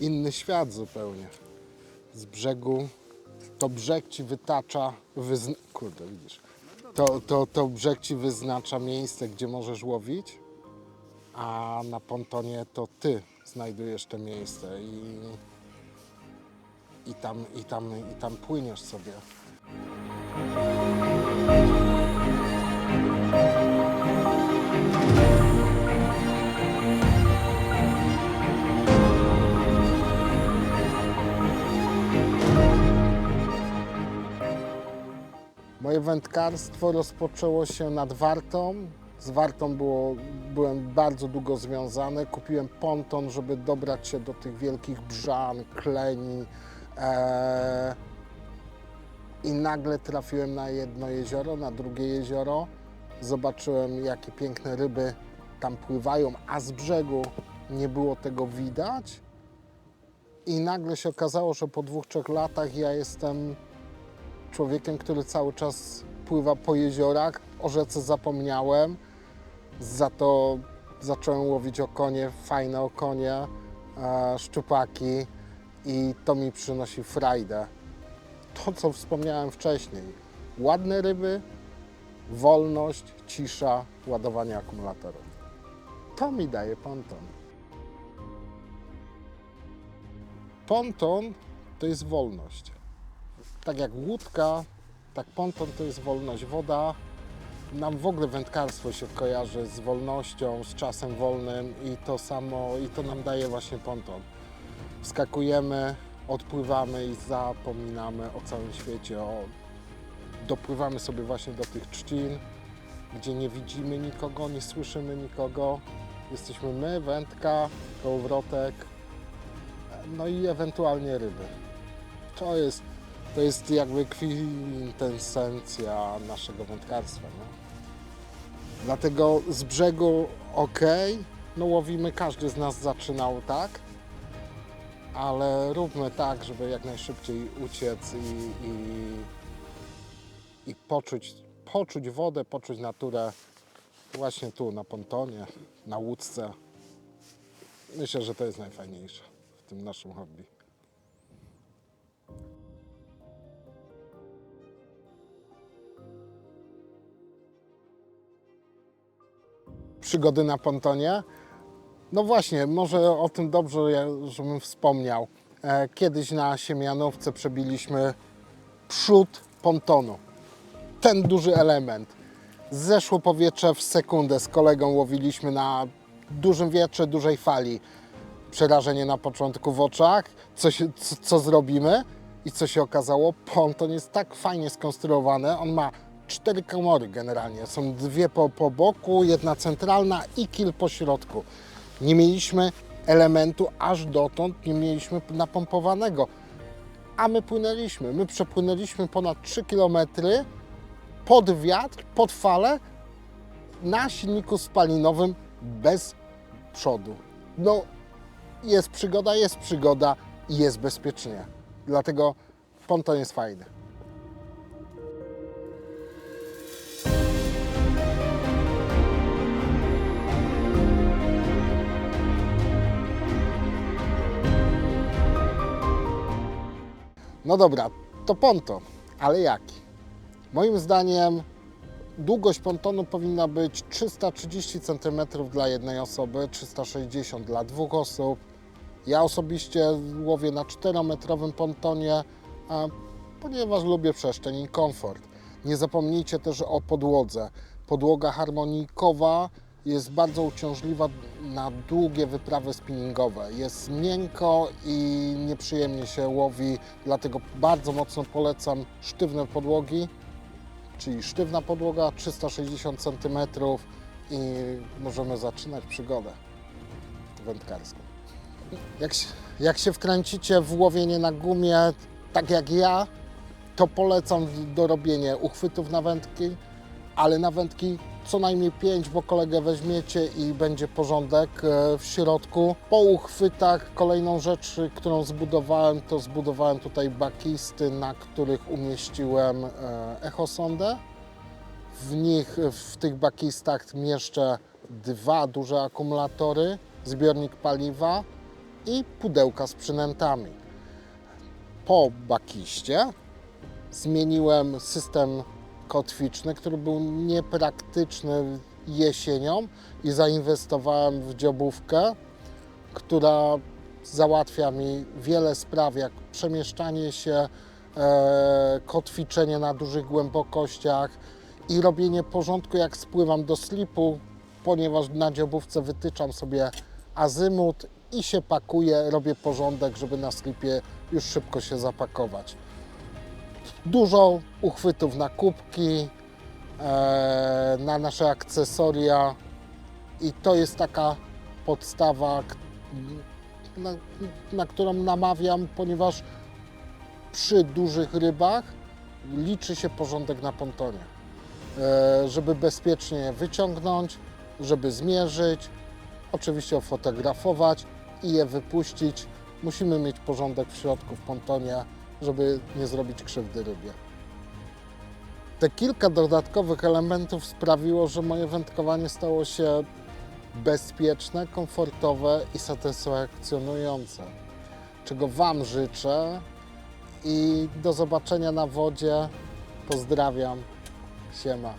inny świat zupełnie. Z brzegu to brzeg ci wytacza, wyzna... kurde widzisz, to, to, to brzeg ci wyznacza miejsce, gdzie możesz łowić, a na pontonie to ty znajdujesz te miejsce i, i, tam, i, tam, i tam płyniesz sobie. Moje wędkarstwo rozpoczęło się nad Wartą. Z Wartą było, byłem bardzo długo związany. Kupiłem ponton, żeby dobrać się do tych wielkich brzan, kleni. Eee, I nagle trafiłem na jedno jezioro, na drugie jezioro. Zobaczyłem, jakie piękne ryby tam pływają, a z brzegu nie było tego widać. I nagle się okazało, że po dwóch, trzech latach ja jestem człowiekiem, który cały czas pływa po jeziorach. O rzece zapomniałem. Za to zacząłem łowić okonie, fajne okonie, e, szczupaki i to mi przynosi frajdę. To, co wspomniałem wcześniej. Ładne ryby, wolność, cisza, ładowanie akumulatorów. To mi daje ponton. Ponton to jest wolność tak jak łódka, tak ponton to jest wolność. Woda, nam w ogóle wędkarstwo się kojarzy z wolnością, z czasem wolnym i to samo, i to nam daje właśnie ponton. Wskakujemy, odpływamy i zapominamy o całym świecie, o... dopływamy sobie właśnie do tych trzcin, gdzie nie widzimy nikogo, nie słyszymy nikogo. Jesteśmy my, wędka, kołowrotek, no i ewentualnie ryby. To jest to jest jakby kwintesencja naszego wędkarstwa. Nie? Dlatego z brzegu ok, no łowimy, każdy z nas zaczynał tak, ale róbmy tak, żeby jak najszybciej uciec i, i, i poczuć, poczuć wodę, poczuć naturę właśnie tu na pontonie, na łódce. Myślę, że to jest najfajniejsze w tym naszym hobby. Przygody na pontonie. No właśnie, może o tym dobrze, żebym wspomniał. E, Kiedyś na Siemianowce przebiliśmy przód pontonu. Ten duży element. Zeszło powietrze w sekundę. Z kolegą łowiliśmy na dużym wietrze, dużej fali. Przerażenie na początku w oczach. Co, się, co, co zrobimy? I co się okazało? Ponton jest tak fajnie skonstruowany. On ma cztery komory generalnie. Są dwie po, po boku, jedna centralna i kil po środku. Nie mieliśmy elementu aż dotąd, nie mieliśmy napompowanego. A my płynęliśmy. My przepłynęliśmy ponad 3 km pod wiatr, pod falę, na silniku spalinowym bez przodu. No, jest przygoda, jest przygoda i jest bezpiecznie. Dlatego ponton jest fajny. No dobra, to ponton, ale jaki? Moim zdaniem długość pontonu powinna być 330 cm dla jednej osoby, 360 dla dwóch osób. Ja osobiście łowię na 4-metrowym pontonie, ponieważ lubię przestrzeń i komfort. Nie zapomnijcie też o podłodze. Podłoga harmonikowa jest bardzo uciążliwa na długie wyprawy spinningowe. Jest miękko i nieprzyjemnie się łowi, dlatego bardzo mocno polecam sztywne podłogi, czyli sztywna podłoga 360 cm i możemy zaczynać przygodę wędkarską. Jak się, jak się wkręcicie w łowienie na gumie, tak jak ja, to polecam do robienia uchwytów na wędki, ale na wędki co najmniej 5, bo kolegę weźmiecie i będzie porządek e, w środku. Po uchwytach kolejną rzecz, którą zbudowałem, to zbudowałem tutaj bakisty, na których umieściłem e, echosondę. W nich, w tych bakistach mieszczę dwa duże akumulatory, zbiornik paliwa i pudełka z przynętami. Po bakiście zmieniłem system kotwiczny, który był niepraktyczny jesienią i zainwestowałem w dziobówkę, która załatwia mi wiele spraw, jak przemieszczanie się, e, kotwiczenie na dużych głębokościach i robienie porządku, jak spływam do slipu, ponieważ na dziobówce wytyczam sobie azymut i się pakuję, robię porządek, żeby na slipie już szybko się zapakować. Dużo uchwytów na kubki, e, na nasze akcesoria i to jest taka podstawa, na, na którą namawiam, ponieważ przy dużych rybach liczy się porządek na pontonie. E, żeby bezpiecznie je wyciągnąć, żeby zmierzyć, oczywiście ofotografować i je wypuścić. Musimy mieć porządek w środku w pontonie, żeby nie zrobić krzywdy rybie. Te kilka dodatkowych elementów sprawiło, że moje wędkowanie stało się bezpieczne, komfortowe i satysfakcjonujące. Czego Wam życzę i do zobaczenia na wodzie. Pozdrawiam. Siema.